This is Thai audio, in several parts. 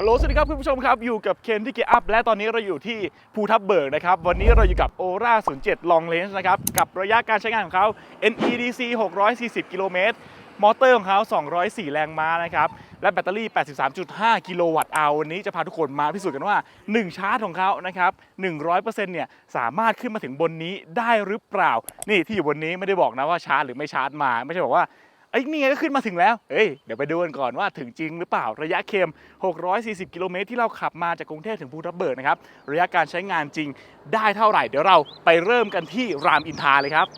ฮัลโหลสวัสดีครับคุณผู้ชมครับ อยู่กับเคนที่เกียร์อัพและตอนนี้เราอยู่ที่ภูทับเบิกนะครับ วันนี้เราอยู่กับ Ora 07 Long Range นะครับ กับระยะการใช้งานของเขา NEDC 640 กิโลเมตร มอเตอร์ของเขา 204 แรงม้านะครับ และแบตเตอรี่ 83.5 กิโลวัตต์เอาวันนี้จะพาทุกคนมาพิสูจน์กันว่า 1 ชาร์จของเขานะครับ 100%เนี่ยสามารถขึ้นมาถึงบนนี้ได้หรือเปล่า นี่ที่อยู่บนนี้ไม่ได้บอกนะว่าชาร์จหรือไม่ชาร์จมา ไม่ใช่บอกว่า อ้ยนี่ไงก็ขึ้นมาถึงแล้ว เฮ้ย เดี๋ยวไปดูกันก่อนว่าถึงจริงหรือเปล่า ระยะเค็ม 640 กิโลเมตรที่เราขับมาจากกรุงเทพถึงภูทับเบิกนะครับ ระยะการใช้งานจริงได้เท่าไหร่ เดี๋ยวเราไปเริ่มกันที่รามอินทราเลยครับ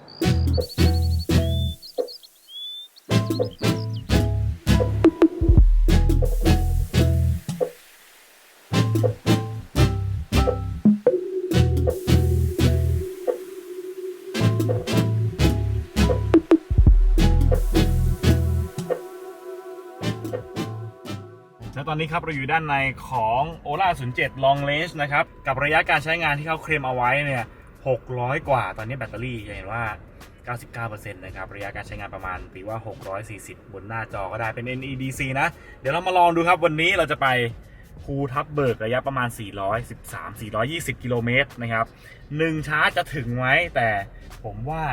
ตอนนี้ครับเราอยู่ด้านในของ Ola 07 Long Range นะครับ กับระยะการใช้งานที่เขาเคลมเอาไว้เนี่ย600 กว่า ตอนนี้แบตเตอรี่จะเห็นว่า 99%นะครับ ระยะการใช้งานประมาณปีว่า 640 บนหน้าจอก็ได้เป็น NEDC นะ เดี๋ยวเรามาลองดูครับวันนี้เราจะไปภูทับเบิกระยะประมาณ 413 420 กิโลเมตรนะครับหนึ่งชาร์จจะถึงไหมแต่ผมว่า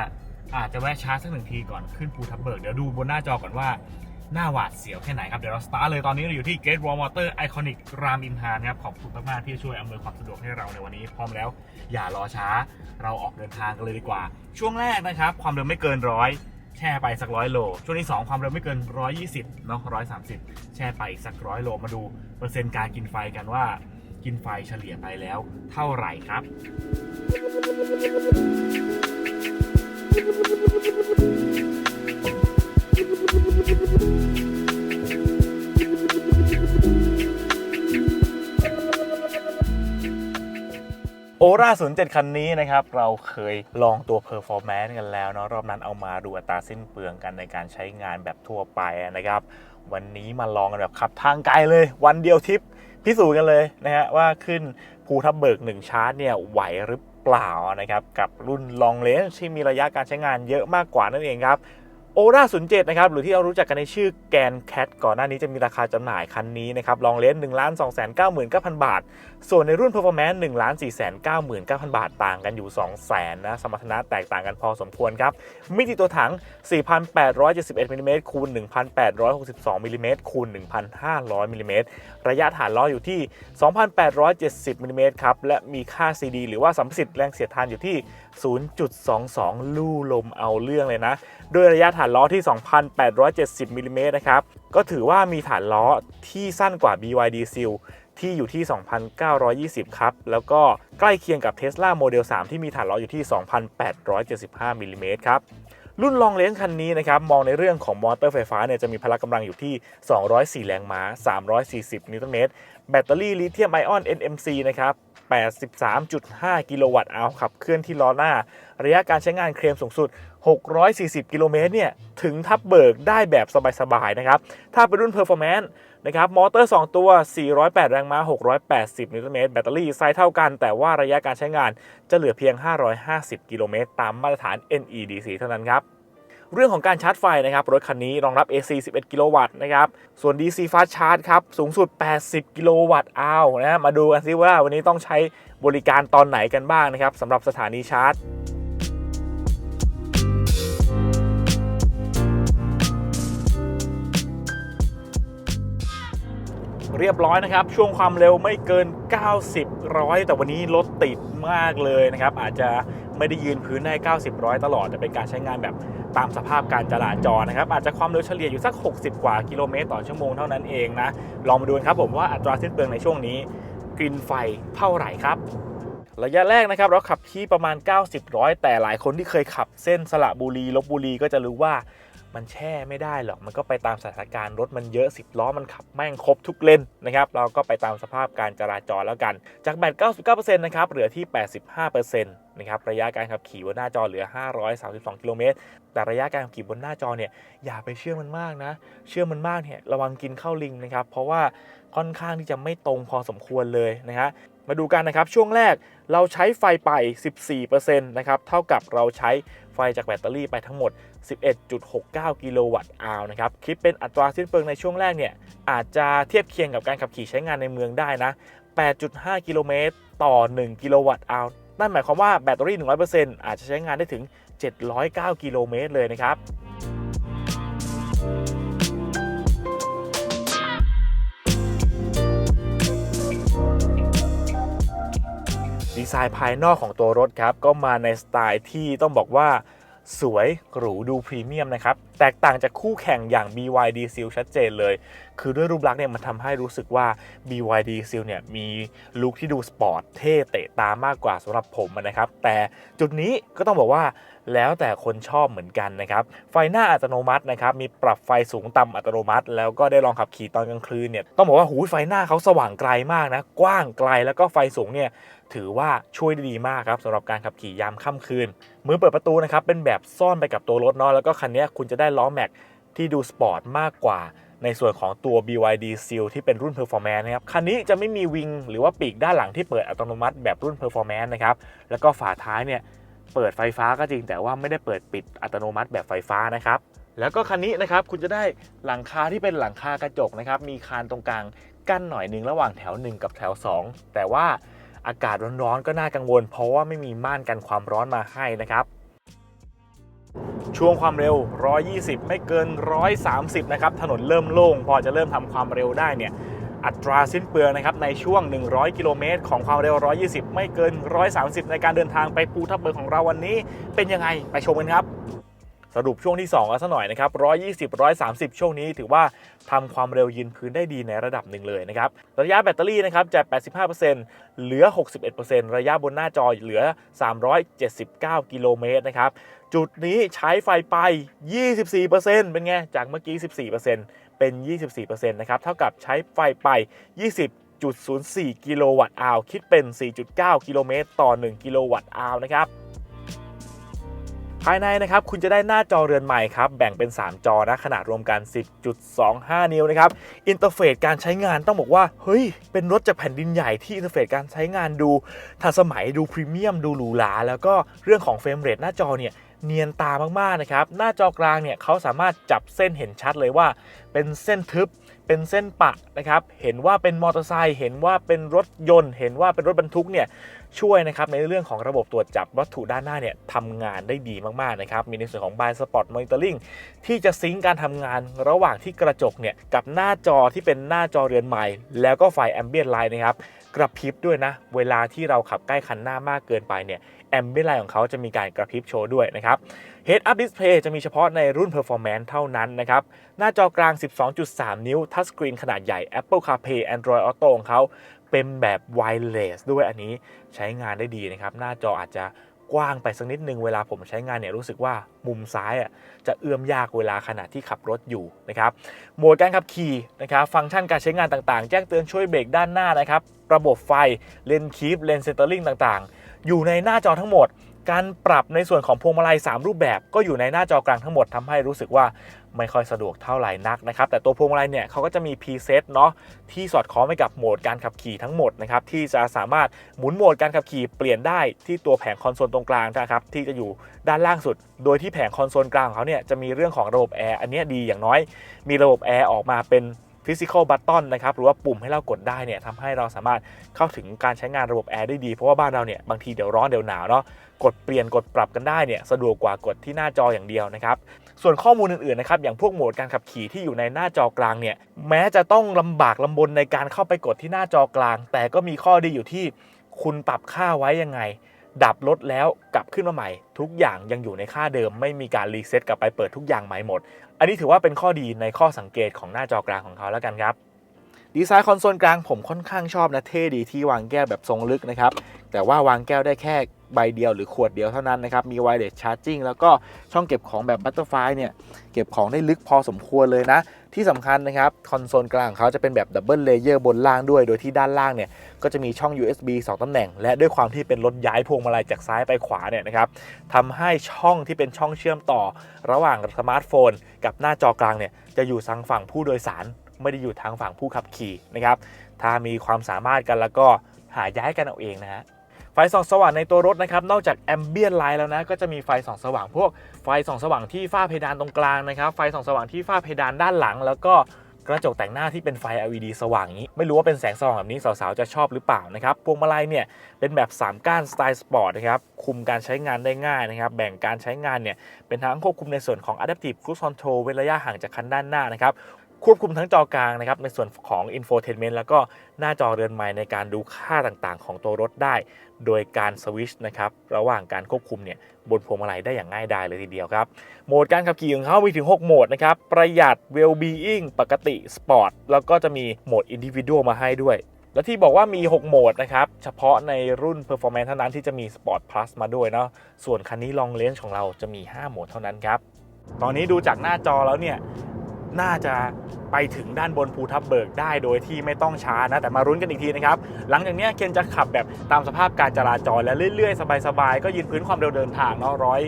อาจจะแวะชาร์จสักหนึ่งทีก่อนขึ้นภูทับเบิก เดี๋ยวดูบนหน้าจอก่อนว่า หน้าหวาดเสียวแค่ไหนครับ เดี๋ยวเราสตาร์ทเลยตอนนี้เราอยู่ที่ Gate Wall Motor Iconic รามอินทรานะครับ ขอบคุณมาก ๆ ที่ช่วยอำนวยความสะดวกให้เราในวันนี้ พร้อมแล้วอย่ารอช้า เราออกเดินทางกันเลยดีกว่า ช่วงแรกนะครับ ความเร็วไม่เกินร้อยแช่ไปสักร้อยโล ช่วงที่ 2 ความเร็วไม่เกิน 120เนาะ130 แช่ไปอีกสักร้อยโลมาดูเปอร์เซ็นต์การกินไฟกันว่า กินไฟเฉลี่ยไปแล้วเท่าไหร่ครับ โอรา07คันนี้นะครับ เราเคยลองตัว Performance กันแล้วเนาะรอบนั้นเอามาดูอัตราสิ้นเปลืองกันในการใช้งานแบบทั่วไปนะครับ วันนี้มาลองกันแบบขับทางไกลเลย วันเดียวทริปพิสูจน์กันเลยนะฮะว่าขึ้นภูทับเบิก 1 ชาร์จเนี่ยไหวหรือเปล่านะครับ กับรุ่น Long Range ที่มีระยะการใช้งานเยอะมากกว่านั่นเองครับ โอรา07นเจตนะครับหรือที่เรารู้จักกันในชื่อแกนแคทก่อนหน้านี้จะมีราคาจำหน่ายคันนี้นะครับลองเลน1 2 9 9 9 0 0 0บาท ส่วนในรุ่น Performance 1 4 9 9 9 0 0บาทต่างกันอยู่2 0 0 0 0 0นะสมรรถนะแตกต่างกันพอสมควรครับ มิติตัวถัง 4,871มิลลิเมตรคูณ1,862มิลลิเมตรคูณ1,500มิลลิเมตรระยะฐานล้ออยู่ที่ 2,870มิลลิเมตรครับและมีค่า CD หรือว่าสัมประสิทธิ์แรงเสียดทานอยู่ที่ 0.22 ลู่ลมเอาเรื่องเลยนะ โดยระยะฐานล้อที่ 2,870มิลลิเมตรนะครับ ก็ถือว่ามีฐานล้อที่สั้นกว่า BYD Seal ที่อยู่ที่ 2,920 ครับ แล้วก็ใกล้เคียงกับ Tesla Model 3 ที่มีฐานล้ออยู่ที่ 2,875มิลลิเมตรครับ รุ่นลองเลนส์คันนี้นะครับ มองในเรื่องของมอเตอร์ไฟฟ้าเนี่ยจะมีพละกำลังอยู่ที่ 204 แรงม้า 340 นิวตันเมตร แบตเตอรี่ลิเธียมไอออน NMC นะครับ 83.5 กิโลวัตต์เอาขับเคลื่อนที่ล้อหน้า ระยะการใช้งานเคลมสูงสุด 640 กิโลเมตรเนี่ย ถึงทับเบิกได้แบบสบาย ๆ นะครับ ถ้าเป็นรุ่น Performance นะครับ มอเตอร์ 2 ตัว 408 แรงม้า 680 นิวตันเมตร แบตเตอรี่ไซส์เท่ากัน แต่ว่าระยะการใช้งานจะเหลือเพียง 550 กิโลเมตร ตามมาตรฐาน NEDC เท่านั้นครับ เรื่องของการชาร์จไฟนะครับ รถคันนี้รองรับ AC 11 กิโลวัตต์นะครับ ส่วน DC Fast Charge ครับ สูงสุด 80 กิโลวัตต์อ้าวนะมาดูกันซิว่าวันนี้ต้องใช้บริการตอนไหนกันบ้างนะครับสำหรับสถานีชาร์จเรียบร้อยนะครับ ช่วงความเร็วไม่เกิน 90ร้อยแต่วันนี้รถติดมากเลยนะครับ อาจจะ ไม่ได้ยืนพื้นได้ 90 ร้อยตลอด แต่เป็นการใช้งานแบบตามสภาพการจราจรนะครับอาจจะความเร็วเฉลี่ยอยู่สัก 60 กว่ากิโลเมตรต่อชั่วโมงเท่านั้นเองนะลองมาดูกันครับผมว่าอัตราสิ้นเปลืองในช่วงนี้กินไฟเท่าไหร่ครับ ระยะแรกนะครับเราขับที่ประมาณ 90ร้อยแต่หลายคนที่เคยขับเส้นสระบุรีลบบุรีก็จะรู้ว่ามันแช่ไม่ได้หรอก มันก็ไปตามสถานการณ์รถมันเยอะ 10 ล้อมันขับแม่งครบทุกเลนนะครับ เราก็ไปตามสภาพการจราจรแล้วกัน จากแบต99%นะครับ เหลือที่ 85%นนะครับ ระยะการขับขี่บนหน้าจอเหลือ 532 กิโลเมตร แต่ระยะการขับขี่บนหน้าจอเนี่ยอย่าไปเชื่อมันมากนะ เชื่อมันมากเนี่ยระวังกินข้าวลิงนะครับ เพราะว่า ค่อนข้างที่จะไม่ตรงพอสมควรเลยนะฮะมาดูกันนะครับช่วงแรกเราใช้ไฟไป 14%นะครับเท่ากับเราใช้ไฟจากแบตเตอรี่ไปทั้งหมด 11.69 กิโลวัตต์อาวนะครับคิดเป็นอัตราสิ้นเปลืองในช่วงแรกเนี่ยอาจจะเทียบเคียงกับการขับขี่ใช้งานในเมืองได้นะ 8.5 กิโลเมตรต่อ 1 กิโลวัตต์อาวนั่นหมายความว่าแบตเตอรี่ 100%อาจจะใช้งานได้ถึง 709 กิโลเมตรเลยนะครับ ดีไซน์ภายนอกของตัวรถครับ ก็มาในสไตล์ที่ต้องบอกว่าสวยหรูดูพรีเมียมนะครับ แตกต่างจากคู่แข่งอย่าง BYD Seal ชัดเจนเลย คือด้วยรูปลักษณ์เนี่ยมันทำให้รู้สึกว่า BYD Seal เนี่ยมีลุคที่ดูสปอร์ตเท่เตะตามากกว่าสำหรับผมนะครับ แต่จุดนี้ก็ต้องบอกว่าแล้วแต่คนชอบเหมือนกันนะครับ ไฟหน้าอัตโนมัตินะครับ มีปรับไฟสูงต่ำอัตโนมัติ แล้วก็ได้ลองขับขี่ตอนกลางคืนเนี่ย ต้องบอกว่าหูไฟหน้าเขาสว่างไกลมากนะ กว้างไกลแล้วก็ไฟสูงเนี่ย ถือว่าช่วยได้ดีมากครับสำหรับการขับขี่ยามค่ำคืน มือเปิดประตูนะครับเป็นแบบซ่อนไปกับตัวรถเนาะแล้วก็คันนี้คุณจะได้ล้อแม็กที่ดูสปอร์ตมากกว่าในส่วนของตัว BYD Seal ที่เป็นรุ่น Performance นะครับ คันนี้จะไม่มีวิงหรือว่าปีกด้านหลังที่เปิดอัตโนมัติแบบรุ่น Performance นะครับ แล้วก็ฝาท้ายเนี่ยเปิดไฟฟ้าก็จริงแต่ว่าไม่ได้เปิดปิดอัตโนมัติแบบไฟฟ้านะครับ แล้วก็คันนี้นะครับคุณจะได้หลังคาที่เป็นหลังคากระจกนะครับ มีคานตรงกลางกั้นหน่อยหนึ่งระหว่างแถว 1 กับแถว 2 แต่ว่า อากาศร้อนๆก็น่ากังวล เพราะว่าไม่มีม่านกันความร้อนมาให้นะครับ ช่วงความเร็ว 120 ไม่เกิน 130 นะครับ ถนนเริ่มโล่ง พอจะเริ่มทำความเร็วได้เนี่ยอัตราสิ้นเปลืองนะครับในช่วง 100 กิโลเมตร ของความเร็ว 120 ไม่เกิน 130 ในการเดินทางไปภูทับเบิกของเราวันนี้ เป็นยังไงไปชมกันครับ สรุปช่วงที่ 2 กันสักหน่อยนะครับ 120 130 ช่วงนี้ถือว่าทำความเร็วยืนพื้นได้ดีในระดับหนึ่งเลยนะครับ ระยะแบตเตอรี่นะครับจาก 85%เหลือ 61%ระยะบนหน้าจอเหลือ 379 กิโลเมตรนะครับ จุดนี้ใช้ไฟไป 24%เป็นไง จากเมื่อกี้ 14%เป็น 24%นะครับ เท่ากับใช้ไฟไป 20.04กิโลวัตต์อาวคิดเป็น 4.9 กิโลเมตร ต่อ 1 กิโลวัตต์อาวนะครับ ภายในนะครับคุณจะได้หน้าจอเรือนใหม่ครับแบ่งเป็น 3 จอนะขนาดรวมกัน 10.25 นิ้วนะครับอินเทอร์เฟซการใช้งานต้องบอกว่าเฮ้ยเป็นรถจากแผ่นดินใหญ่ที่อินเทอร์เฟซการใช้งานดูทันสมัยดูพรีเมียมดูหรูหราแล้วก็เรื่องของเฟรมเรทหน้าจอเนี่ยเนียนตามากๆนะครับ หน้าจอกลางเนี่ยเขาสามารถจับเส้นเห็นชัดเลยว่า เป็นเส้นทึบ เป็นเส้นปะนะครับ เห็นว่าเป็นมอเตอร์ไซค์ เห็นว่าเป็นรถยนต์ เห็นว่าเป็นรถบรรทุกเนี่ย ช่วยนะครับในเรื่องของระบบตรวจจับวัตถุด้านหน้าเนี่ยทำงานได้ดีมากๆนะครับมีในส่วนของ Blind Spot Monitoring ที่จะซิงก์การทำงานระหว่างที่กระจกเนี่ยกับหน้าจอที่เป็นหน้าจอเรือนใหม่ แล้วก็ไฟ Ambient Light นะครับกระพริบด้วยนะ เวลาที่เราขับใกล้คันหน้ามากเกินไปเนี่ย Ambient Light ของเขาจะมีการกระพริบโชว์ด้วยนะครับ Head Up Display จะมีเฉพาะในรุ่น Performance เท่านั้นนะครับ หน้าจอกลาง 12.3 นิ้วทัชสกรีนขนาดใหญ่ Apple CarPlay Android Auto ของเขา เป็นแบบ wireless ด้วยอันนี้ใช้งานได้ดีนะครับ หน้าจออาจจะกว้างไปสักนิดนึงเวลาผมใช้งานเนี่ยรู้สึกว่ามุมซ้ายอะจะเอื้อมยากเวลาขณะที่ขับรถอยู่นะครับโหมดการขับขี่นะครับฟังก์ชันการใช้งานต่างๆ แจ้งเตือนช่วยเบรกด้านหน้านะครับ ระบบไฟเลนคีฟเลนเซนเตอร์ลิงต่างๆ อยู่ในหน้าจอทั้งหมด การปรับในส่วนของพวงมาลัย 3 รูปแบบ ก็อยู่ในหน้าจอกลางทั้งหมดทำให้รู้สึกว่า ไม่ค่อยสะดวกเท่าไหร่นักนะครับแต่ตัวพวงมาลัยเนี่ยเขาก็จะมี preset เนาะที่สอดคล้องไปกับโหมดการขับขี่ทั้งหมดนะครับที่จะสามารถหมุนโหมดการขับขี่เปลี่ยนได้ที่ตัวแผงคอนโซลตรงกลางนะครับที่จะอยู่ด้านล่างสุด โดยที่แผงคอนโซลกลางของเขาเนี่ยจะมีเรื่องของระบบแอร์อันนี้ดีอย่างน้อย มีระบบแอร์ออกมาเป็น Physical Button นะครับหรือว่าปุ่มให้เรากดได้เนี่ยทำให้เราสามารถเข้าถึงการใช้งานระบบแอร์ได้ดี เพราะว่าบ้านเราเนี่ยบางทีเดี๋ยวร้อนเดี๋ยวหนาวเนาะกดเปลี่ยนกดปรับกันได้เนี่ยสะดวกกว่ากดที่หน้าจออย่างเดียวนะครับ ส่วนข้อมูลอื่นๆนะครับอย่างพวกโหมดการขับขี่ที่อยู่ในหน้าจอกลางเนี่ยแม้จะต้องลำบากลำบนในการเข้าไปกดที่หน้าจอกลาง แต่ก็มีข้อดีอยู่ที่คุณปรับค่าไว้ยังไง ดับรถแล้วกลับขึ้นมาใหม่ ทุกอย่างยังอยู่ในค่าเดิม ไม่มีการรีเซ็ตกลับไปเปิดทุกอย่างใหม่หมด อันนี้ถือว่าเป็นข้อดีในข้อสังเกตของหน้าจอกลางของเขาแล้วกันครับดีไซน์คอนโซลกลางผมค่อนข้างชอบนะเท่ดีที่วางแก้วแบบทรงลึกนะครับ แต่ว่าวางแก้วได้แค่ ใบเดียวหรือขวดเดียวเท่านั้นนะครับ มี wireless charging แล้วก็ช่องเก็บของแบบ butterfly เนี่ย เก็บของได้ลึกพอสมควรเลยนะ ที่สำคัญนะครับ คอนโซลกลางเขาจะเป็นแบบดับเบิลเลเยอร์บนล่างด้วย โดยที่ด้านล่างเนี่ย ก็จะมีช่อง USB 2ตำแหน่ง และด้วยความที่เป็นรถย้ายพวงมาลัยจากซ้ายไปขวาเนี่ยนะครับทำให้ช่องที่เป็นช่องเชื่อมต่อ ระหว่างสมาร์ทโฟน กับหน้าจอกลางเนี่ยจะอยู่ทางฝั่งผู้โดยสาร ไม่ได้อยู่ทางฝั่งผู้ขับขี่นะครับถ้ามีความสามารถกันแล้วก็หาย้ายกันเอาเองนะฮะ ไฟส่องสว่างในตัวรถนะครับนอกจากแอมเบียนไลท์แล้วนะก็จะมีไฟส่องสว่างพวกไฟส่องสว่างที่ฝ้าเพดานตรงกลางนะครับไฟส่องสว่างที่ฝ้าเพดานด้านหลัง แล้วก็กระจกแต่งหน้าที่เป็นไฟ LED สว่างอย่างนี้ ไม่รู้ว่าเป็นแสงสว่างแบบนี้สาวๆจะชอบหรือเปล่านะครับพวงมาลัยเนี่ยเป็นแบบ 3 ก้านสไตล์สปอร์ตนะครับคุมการใช้งานได้ง่ายนะครับแบ่งการใช้งานเนี่ยเป็นทั้งควบคุมในส่วนของ Adaptive Cruise Control เว้นระยะห่างจากคันด้านหน้านะครับ ควบคุมทั้งจอกลางนะครับในส่วนของ Infotainment แล้วก็หน้าจอเรือนไม้ในการดูค่าต่างๆ ของตัวรถได้ โดยการสวิชนะครับระหว่างการควบคุมเนี่ยบนพวงมาลัยได้อย่างง่ายดายเลยทีเดียวครับ โหมดการขับขี่ของเขามีถึง 6 โหมดนะครับ ประหยัด well-being ปกติ sport แล้วก็จะมีโหมด individual มาให้ด้วยและที่บอกว่ามี 6 โหมดนะครับ เฉพาะในรุ่น performance เท่านั้นที่จะมี sport plus มาด้วยเนาะ ส่วนคันนี้ long range ของเราจะมี 5 โหมดเท่านั้นครับ ตอนนี้ดูจากหน้าจอแล้วเนี่ย น่าจะไปถึงด้านบนภูทับเบิกได้โดยที่ไม่ต้องช้านะ แต่มารุ้นกันอีกทีนะครับ หลังจากนี้เคนจะขับแบบตามสภาพการจราจรและเรื่อยๆ สบายๆ ก็ยืนพื้นความเร็วเดินทางเนาะร้อย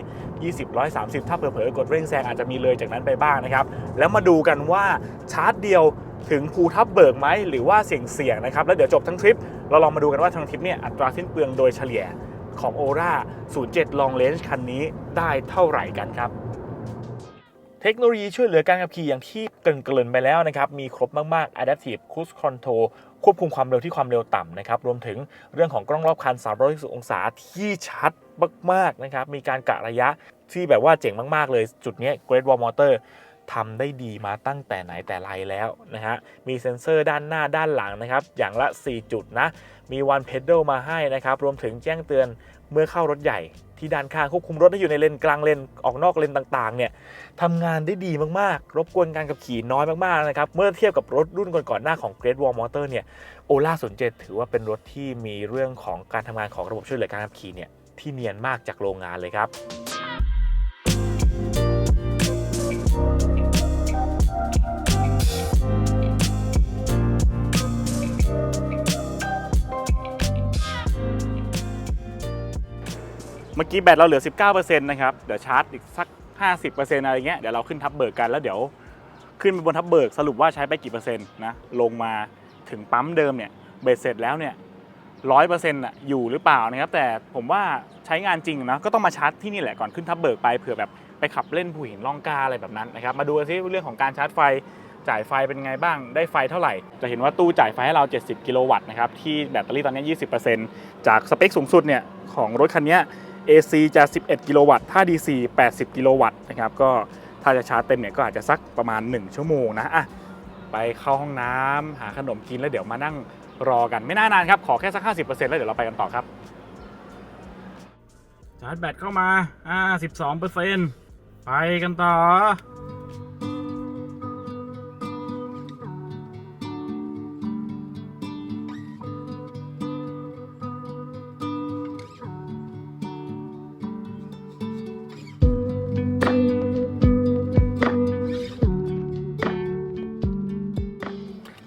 ยี่สิบร้อยสามสิบถ้าเผลอๆกดเร่งแซงอาจจะมีเลยจากนั้นไปบ้างนะครับ แล้วมาดูกันว่าชาร์จเดียวถึงภูทับเบิกไหมหรือว่าเสี่ยงๆนะครับแล้วเดี๋ยวจบทั้งทริปเราลองมาดูกันว่าทั้งทริปเนี่ยอัตราสิ้นเปลืองโดยเฉลี่ยของ o r a 07 Long Range คันนี้ได้เท่าไหร่กันครับ เทคโนโลยีช่วยเหลือการขับขี่อย่างที่เกริ่นๆไปแล้วนะครับ มีครบมาก ๆ Adaptive Cruise Control ควบคุมความเร็วที่ความเร็วต่ำนะครับ รวมถึงเรื่องของกล้องรอบคัน 360 องศาที่ชัดมาก ๆ นะครับ มีการกะระยะที่แบบว่าเจ๋งมาก ๆ เลย จุดนี้ Great Wall Motor ทำได้ดีมาตั้งแต่ไหนแต่ไรแล้วนะฮะ มีเซ็นเซอร์ด้านหน้าด้านหลังนะครับ อย่างละ 4 จุดนะ มี One Pedal มาให้นะครับ รวมถึงแจ้งเตือนเมื่อเข้ารถใหญ่ ที่ด้านข้างควบคุมรถให้อยู่ในเลนกลางเลนออกนอกเลนต่างๆเนี่ยทำงานได้ดีมากๆ รบกวนการขับขี่น้อยมากๆนะครับเมื่อเทียบกับรถรุ่นก่อนๆหน้าของ Great Wall Motor เนี่ยโอล่า07ถือว่าเป็นรถที่มีเรื่องของการทำงานของระบบช่วยเหลือการขับขี่เนี่ยที่เนียนมากจากโรงงานเลยครับ มื่อกี้แบตเราเหลือ 19%นะครับ เดี๋ยวชาร์จอีกสัก 50%อะไรเงี้ย เดี๋ยวเราขึ้นทับเบิกกันแล้วเดี๋ยวขึ้นไปบนทับเบิกสรุปว่าใช้ไปกี่เปอร์เซ็นต์นะ ลงมาถึงปั๊มเดิมเนี่ยเบ็ดเสร็จแล้วเนี่ยร้อยเปอร์เซ็นต์อยู่หรือเปล่านะครับ แต่ผมว่าใช้งานจริงนะก็ต้องมาชาร์จที่นี่แหละก่อนขึ้นทับเบิกไปเผื่อแบบไปขับเล่นผู้หินล่องกาอะไรแบบนั้นนะครับ มาดูซิเรื่องของการชาร์จไฟจ่ายไฟเป็นไงบ้าง ได้ไฟเท่าไหร่ จะเห็นว่าตู้จ่ายไฟให้เรา 70 กิโลวัตต์นะครับ ที่แบตเตอรี่ตอนนี้ 20%จากสเปคสูงสุดเนี่ยของรถคันนี้ AC จะ 11 กิโลวัตต์ ถ้า DC 80 กิโลวัตต์นะครับ ก็ถ้าจะชาร์จเต็มเนี่ยก็อาจจะสักประมาณ 1 ชั่วโมงนะอะไปเข้าห้องน้ำหาขนมกินแล้วเดี๋ยวมานั่งรอกันไม่น่านานครับ ขอแค่สัก 50%แล้วเดี๋ยวเราไปกันต่อครับ ชาร์จแบตเข้ามาอ่า12%ไปกันต่อ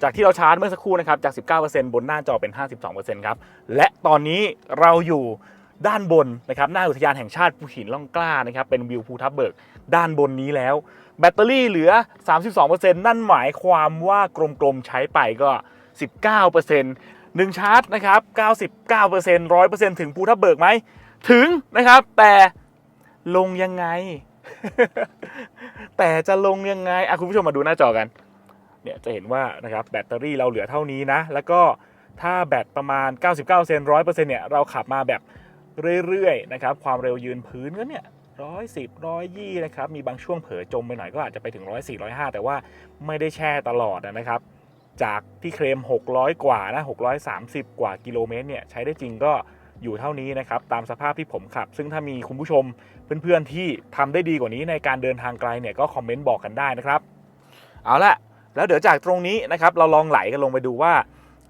จากที่เราชาร์จเมื่อสักครู่นะครับจาก 19%บนหน้าจอเป็น 52%ครับและตอนนี้เราอยู่ด้านบนนะครับหน้าอุทยานแห่งชาติภูหินล่องกล้านะครับเป็นวิวภูทับเบิกด้านบนนี้แล้ว แบตเตอรี่เหลือ 32%นั่นหมายความว่ากลมๆใช้ไปก็ 19%หนึ่งชาร์จนะครับ 99% 100%ถึงภูทับเบิกไหม ถึงนะครับ แต่ลงยังไง แต่จะลงยังไงอะคุณผู้ชมมาดูหน้าจอกัน เนี่ยจะเห็นว่านะครับแบตเตอรี่เราเหลือเท่านี้นะ แล้วก็ถ้าแบตประมาณ 99% 100%เนี่ยเราขับมาแบบเรื่อยๆนะครับความเร็วยืนพื้นก็เนี่ยร้อยสิบร้อยยี่นะครับมีบางช่วงเผลอจมไปหน่อยก็อาจจะไปถึงร้อยสี่ร้อยห้าแต่ว่าไม่ได้แช่ตลอดนะครับ จากที่เคลม 600 กว่านะ630 กว่ากิโลเมตรเนี่ยใช้ได้จริงก็อยู่เท่านี้นะครับตามสภาพที่ผมขับ ซึ่งถ้ามีคุณผู้ชมเพื่อนๆที่ทำได้ดีกว่านี้ในการเดินทางไกลเนี่ยก็คอมเมนต์บอกกันได้นะครับ เอาละ แล้วเดี๋ยวจากตรงนี้นะครับเราลองไหลกันลงไปดูว่า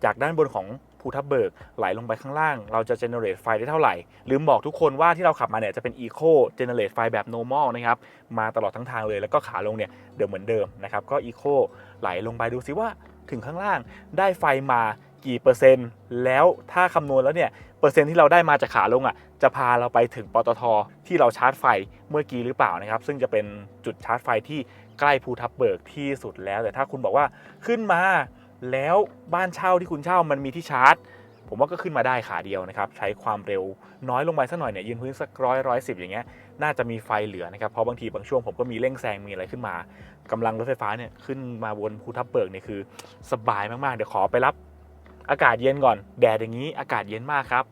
จากด้านบนของภูทับเบิกไหลลงไปข้างล่าง เราจะเจเนเรตไฟได้เท่าไหร่ ลืมบอกทุกคนว่าที่เราขับมาเนี่ยจะเป็น Eco Generate ไฟแบบ normal นะครับ มาตลอดทั้งทางเลยแล้วก็ขาลงเนี่ยเดิมเหมือนเดิมนะครับ ก็ Eco ไหลลงไปดูซิว่าถึงข้างล่างได้ไฟมากี่เปอร์เซ็นต์ แล้วถ้าคำนวณแล้วเนี่ยเปอร์เซ็นต์ที่เราได้มาจากขาลงอะจะพาเราไปถึงปตทที่เราชาร์จไฟเมื่อกี้หรือเปล่านะครับ ซึ่งจะเป็นจุดชาร์จไฟที่ ใกล้ภูทับเบิกที่สุดแล้ว แต่ถ้าคุณบอกว่าขึ้นมาแล้วบ้านเช่าที่คุณเช่ามันมีที่ชาร์จ ผมว่าก็ขึ้นมาได้ขาเดียวนะครับ ใช้ความเร็วน้อยลงไปสักหน่อยเนี่ยยืนพื้นสักร้อยร้อยสิบอย่างเงี้ยน่าจะมีไฟเหลือนะครับ เพราะบางทีบางช่วงผมก็มีเร่งแซงมีอะไรขึ้นมากำลังรถไฟฟ้าเนี่ยขึ้นมาบนภูทับเบิกเนี่ยคือ สบายมากๆเดี๋ยวขอไปรับ อากาศเย็นก่อน แดดอย่างนี้อากาศเย็นมากครับ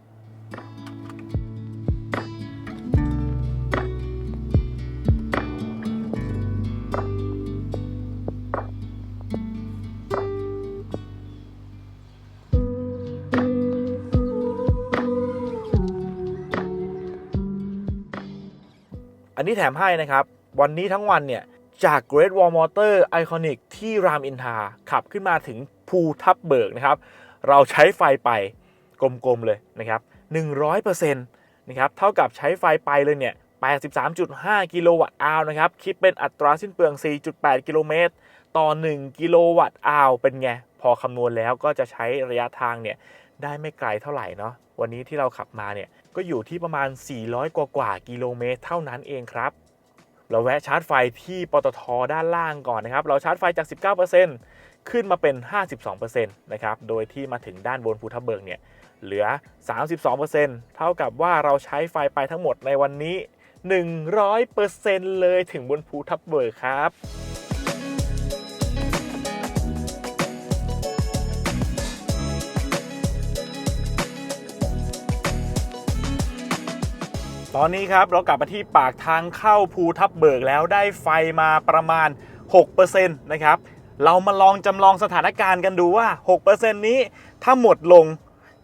อันนี้แถมให้นะครับ วันนี้ทั้งวันเนี่ยจาก Great Wall Motor Iconic ที่รามอินทราขับขึ้นมาถึงภูทับเบิกนะครับ เราใช้ไฟไปกลมๆเลยนะครับ100%นะครับเท่ากับใช้ไฟไปเลยเนี่ย83.5 กิโลวัตต์อาวนะครับ คิดเป็นอัตราสิ้นเปลือง 4.8 กิโลเมตร ต่อ 1 กิโลวัตต์อาวเป็นไง พอคำนวณแล้วก็จะใช้ระยะทางเนี่ย ได้ไม่ไกลเท่าไหร่เนาะวันนี้ที่เราขับมาเนี่ยก็อยู่ที่ประมาณ 400 กว่ากว่ากิโลเมตรเท่านั้นเองครับ เราแวะชาร์จไฟที่ปตทด้านล่างก่อนนะครับ เราชาร์จไฟจาก 19%ขึ้นมาเป็น 52%นะครับโดยที่มาถึงด้านบนภูทับเบิกเนี่ยเหลือ 32%เท่ากับว่าเราใช้ไฟไปทั้งหมดในวันนี้ 100%เลยถึงบนภูทับเบิกครับ ตอนนี้ครับเรากลับมาที่ปากทางเข้าภูทับเบิกแล้วได้ไฟมาประมาณ 6%นะครับ เรามาลองจำลองสถานการณ์กันดูว่า 6%นี้ถ้าหมดลง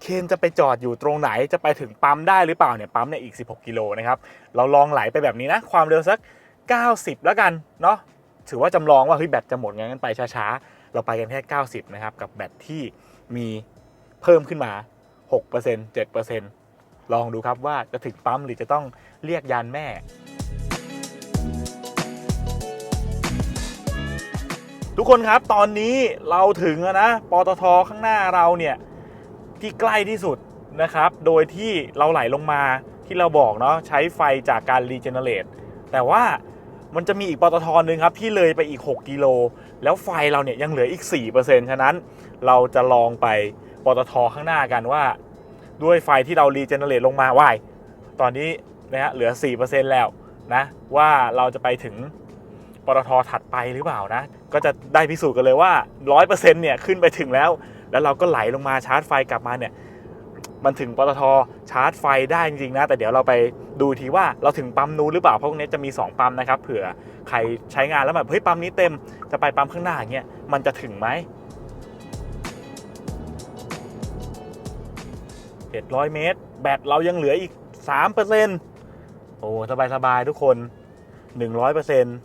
เคนจะไปจอดอยู่ตรงไหนจะไปถึงปั๊มได้หรือเปล่าเนี่ยปั๊มเนี่ยอีก 16 กิโลนะครับเราลองไหลไปแบบนี้นะ ความเร็วสัก 90 แล้วกันเนาะถือว่าจำลองว่าเฮ้ยแบตจะหมดงั้นไปช้าๆ เราไปกันแค่ 90 นะครับ กับแบตที่มีเพิ่มขึ้นมา 6% 7% ลองดูครับว่าจะถึงปั๊มหรือจะต้องเรียกยานแม่ ทุกคนครับตอนนี้เราถึงแล้วนะปตทข้างหน้าเราเนี่ยที่ใกล้ที่สุดนะครับ โดยที่เราไหลลงมาที่เราบอกเนาะใช้ไฟจากการรีเจเนเรตแต่ว่ามันจะมีอีกปตทหนึ่งครับ ที่เลยไปอีก 6 กิโล แล้วไฟเราเนี่ยยังเหลืออีก 4%ฉะนั้นเราจะลองไปปตทข้างหน้ากันว่า ด้วยไฟที่เรารีเจเนเรตลงมาว่ายตอนนี้นะฮะเหลือ 4%แล้วนะว่าเราจะไปถึงปตทถัดไปหรือเปล่านะ ก็จะได้พิสูจน์กันเลยว่า 100%เนี่ยขึ้นไปถึงแล้ว แล้วเราก็ไหลลงมาชาร์จไฟกลับมาเนี่ยมันถึงปตทชาร์จไฟได้จริงๆนะ แต่เดี๋ยวเราไปดูทีว่าเราถึงปั๊มนู้นหรือเปล่า เพราะพวกนี้จะมี 2 ปั๊มนะครับเผื่อใครใช้งานแล้วแบบเฮ้ยปั๊มนี้เต็มจะไปปั๊มข้างหน้าอย่างเงี้ยมันจะถึงไหม 700 เมตร แบตเรายังเหลืออีก3%โอ้สบายๆทุกคน 100%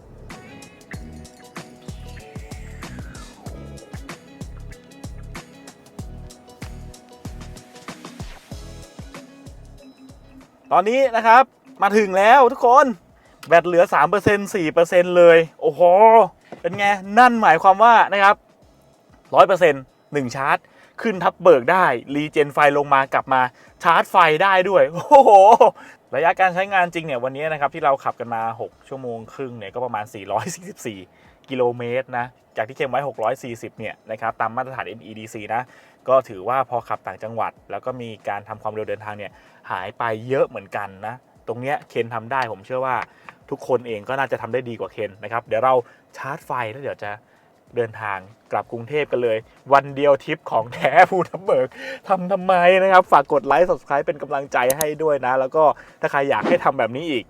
ตอนนี้นะครับมาถึงแล้วทุกคน แบตเหลือ 3% 4%เลย โอ้โห เป็นไง นั่นหมายความว่านะครับ 100% 1 ชาร์จ ขึ้นทับเบิกได้ รีเจนไฟลงมากลับมาชาร์จไฟได้ด้วย โอ้โห ระยะการใช้งานจริงเนี่ยวันนี้นะครับ ที่เราขับกันมา 6 ชั่วโมงครึ่งเนี่ยก็ประมาณ 444 กิโลเมตรนะ จากที่เคลมไว้ 640 เนี่ยนะครับตามมาตรฐาน NEDC นะ ก็ถือว่าพอขับต่างจังหวัด แล้วก็มีการทำความเร็วเดินทางเนี่ยหายไปเยอะเหมือนกันนะ ตรงเนี้ยเคนทำได้ผมเชื่อว่าทุกคนเองก็น่าจะทำได้ดีกว่าเคนนะครับเดี๋ยวเราชาร์จไฟแล้วเดี๋ยวจะ เดินทางกลับกรุงเทพกันเลย วันเดียวทริปของแท้ภูทับเบิกทำทำไมนะครับ ฝากกดไลค์ subscribe เป็นกำลังใจให้ด้วยนะ แล้วก็ถ้าใครอยากให้ทำแบบนี้อีก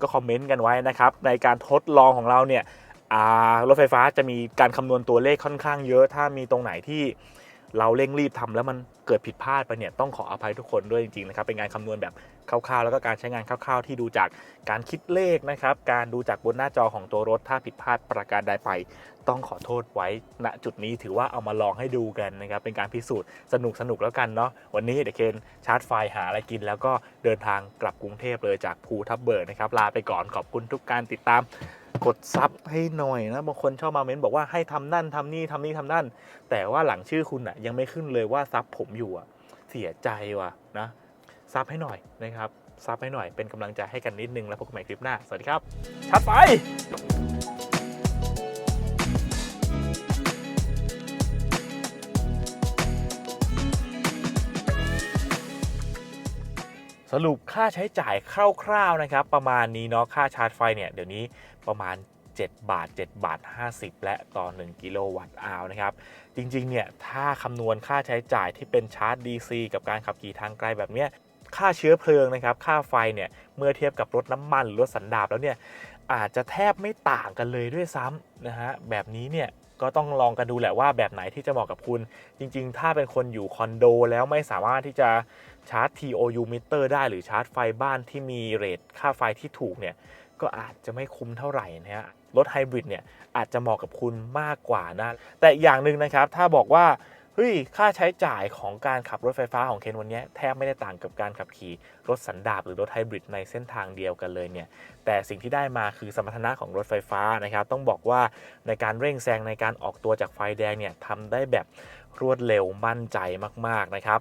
ก็คอมเมนต์กันไว้นะครับ ในการทดลองของเราเนี่ยอ่ารถไฟฟ้าจะมีการคำนวณตัวเลขค่อนข้างเยอะ ถ้ามีตรงไหนที่ เราเร่งรีบทำแล้วมันเกิดผิดพลาดไปเนี่ยต้องขออภัยทุกคนด้วยจริงๆนะครับเป็นงานคำนวณแบบคร่าวๆ แล้วก็การใช้งานคร่าวๆ ที่ดูจากการคิดเลขนะครับการดูจากบนหน้าจอของตัวรถถ้าผิดพลาดประการใดไป ต้องขอโทษไว้ณจุดนี้ถือว่าเอามาลองให้ดูกันนะครับเป็นการพิสูจน์สนุกสนุกๆแล้วกันเนาะวันนี้เดี๋ยวเคนชาร์จไฟหาอะไรกิน แล้วก็เดินทางกลับกรุงเทพเลยจากภูทับเบิกนะครับลาไปก่อนขอบคุณทุกการติดตาม กดซับให้หน่อยนะบางคนชอบมาเม้นบอกว่าให้ทำนั่นทำนี่ทำนี่ทำนั่น แต่ว่าหลังชื่อคุณอะยังไม่ขึ้นเลยว่าซับผมอยู่อะเสียใจว่ะนะซับให้หน่อยนะครับซับให้หน่อยเป็นกำลังใจให้กันนิดนึงแล้วพบกันใหม่คลิปหน้า สวัสดีครับ ชัดไป สรุปค่าใช้จ่ายคร่าวๆนะครับ ประมาณนี้เนาะค่าชาร์จไฟเนี่ยเดี๋ยวนี้ประมาณ 7 บาท 7 บาท 50 และต่อ 1 กิโลวัตต์อาวนะครับ จริงๆเนี่ยถ้าคำนวณค่าใช้จ่ายที่เป็นชาร์จ DC กับการขับขี่ทางไกลแบบเนี้ยค่าเชื้อเพลิงนะครับ ค่าไฟเนี่ยเมื่อเทียบกับรถน้ำมันหรือรถสันดาปแล้วเนี่ยอาจจะแทบไม่ต่างกันเลยด้วยซ้ำนะฮะแบบนี้เนี่ยก็ต้องลองกันดูแหละว่าแบบไหนที่จะเหมาะกับคุณ จริง ๆ ถ้าเป็นคนอยู่คอนโดแล้วไม่สามารถที่จะ ชาร์จ TOU meter ได้หรือชาร์จไฟบ้านที่มีเรทค่าไฟที่ถูกเนี่ยก็อาจจะไม่คุ้มเท่าไหร่นะฮะรถไฮบริดเนี่ยอาจจะเหมาะกับคุณมากกว่านะ แต่อีกอย่างหนึ่งนะครับ ถ้าบอกว่าเฮ้ยค่าใช้จ่ายของการขับรถไฟฟ้าของเคนวันนี้แทบไม่ได้ต่างกับการขับขี่รถสันดาปหรือรถไฮบริดในเส้นทางเดียวกันเลยเนี่ยแต่สิ่งที่ได้มาคือสมรรถนะของรถไฟฟ้านะครับต้องบอกว่าในการเร่งแซงในการออกตัวจากไฟแดงเนี่ยทำได้แบบรวดเร็วมั่นใจมากๆนะครับ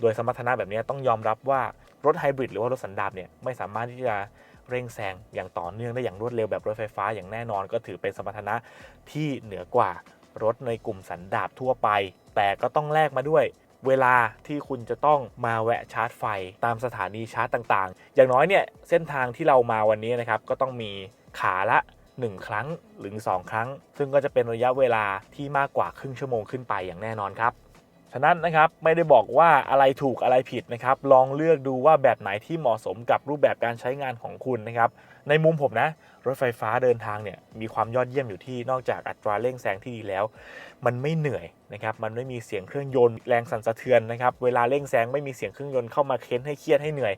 โดยสมรรถนะแบบนี้ต้องยอมรับว่ารถไฮบริดหรือว่ารถสันดาปเนี่ยไม่สามารถที่จะเร่งแซงอย่างต่อเนื่องได้อย่างรวดเร็วแบบรถไฟฟ้าอย่างแน่นอน ก็ถือเป็นสมรรถนะที่เหนือกว่ารถในกลุ่มสันดาปทั่วไป แต่ก็ต้องแลกมาด้วย เวลาที่คุณจะต้องมาแวะชาร์จไฟตามสถานีชาร์จต่างๆ อย่างน้อยเนี่ยเส้นทางที่เรามาวันนี้นะครับก็ต้องมีขาละ 1 ครั้งหรือ 2 ครั้ง ซึ่งก็จะเป็นระยะเวลาที่มากกว่าครึ่งชั่วโมงขึ้นไปอย่างแน่นอนครับ ฉะนั้นนะครับไม่ได้บอกว่าอะไรถูกอะไรผิดนะครับ ลองเลือกดูว่าแบบไหนที่เหมาะสมกับรูปแบบการใช้งานของคุณนะครับ ในมุมผมนะ รถไฟฟ้าเดินทางเนี่ยมีความยอดเยี่ยมอยู่ที่นอกจากอัตราเร่งแซงที่ดีแล้ว มันไม่เหนื่อยนะครับ มันไม่มีเสียงเครื่องยนต์แรงสั่นสะเทือนนะครับ เวลาเร่งแซงไม่มีเสียงเครื่องยนต์เข้ามาเค้นให้เครียดให้เหนื่อย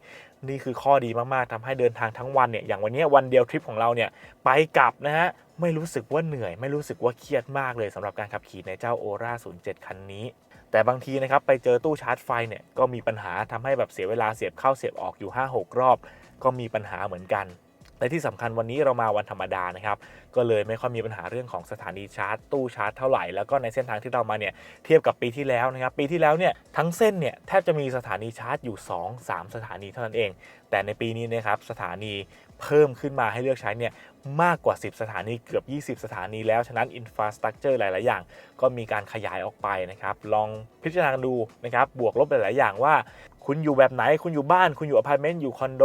นี่คือข้อดีมากๆทำให้เดินทางทั้งวันเนี่ยอย่างวันนี้วันเดียวทริปของเราเนี่ยไปกลับนะฮะไม่รู้สึกว่าเหนื่อย ไม่รู้สึกว่าเครียดมากเลยสำหรับการขับขี่ในเจ้า Aura 07 คันนี้ แต่บางทีนะครับไปเจอตู้ชาร์จไฟเนี่ยก็มีปัญหาทำให้แบบเสียเวลาเสียบเข้าเสียบออกอยู่ 5-6 รอบ ก็มีปัญหาเหมือนกันและที่สำคัญวันนี้เรามาวันธรรมดานะครับ ก็เลยไม่ค่อยมีปัญหาเรื่องของสถานีชาร์จ ตู้ชาร์จเท่าไหร่ แล้วก็ในเส้นทางที่เรามาเนี่ยเทียบกับปีที่แล้วนะครับ ปีที่แล้วเนี่ยทั้งเส้นเนี่ยแทบจะมีสถานีชาร์จอยู่ 2-3 สถานีเท่านั้นเอง แต่ในปีนี้นะครับสถานี เพิ่มขึ้นมาให้เลือกใช้เนี่ยมากกว่า 10 สถานีเกือบ 20 สถานีแล้ว ฉะนั้นอินฟราสตรักเจอร์หลาย ๆ อย่าง ก็มีการขยายออกไปนะครับ ลองพิจารณาดูนะครับ บวกลบหลาย ๆ อย่างว่า คุณอยู่แบบไหน คุณอยู่บ้าน คุณอยู่อพาร์ตเมนต์ อยู่คอนโด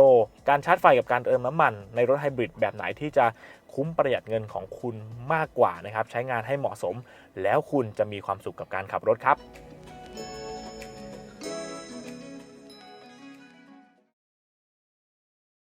การชาร์จไฟกับการเติมน้ำมัน ในรถไฮบริดแบบไหนที่จะคุ้มประหยัดเงินของคุณมากกว่านะครับ ใช้งานให้เหมาะสม แล้วคุณจะมีความสุขกับการขับรถครับ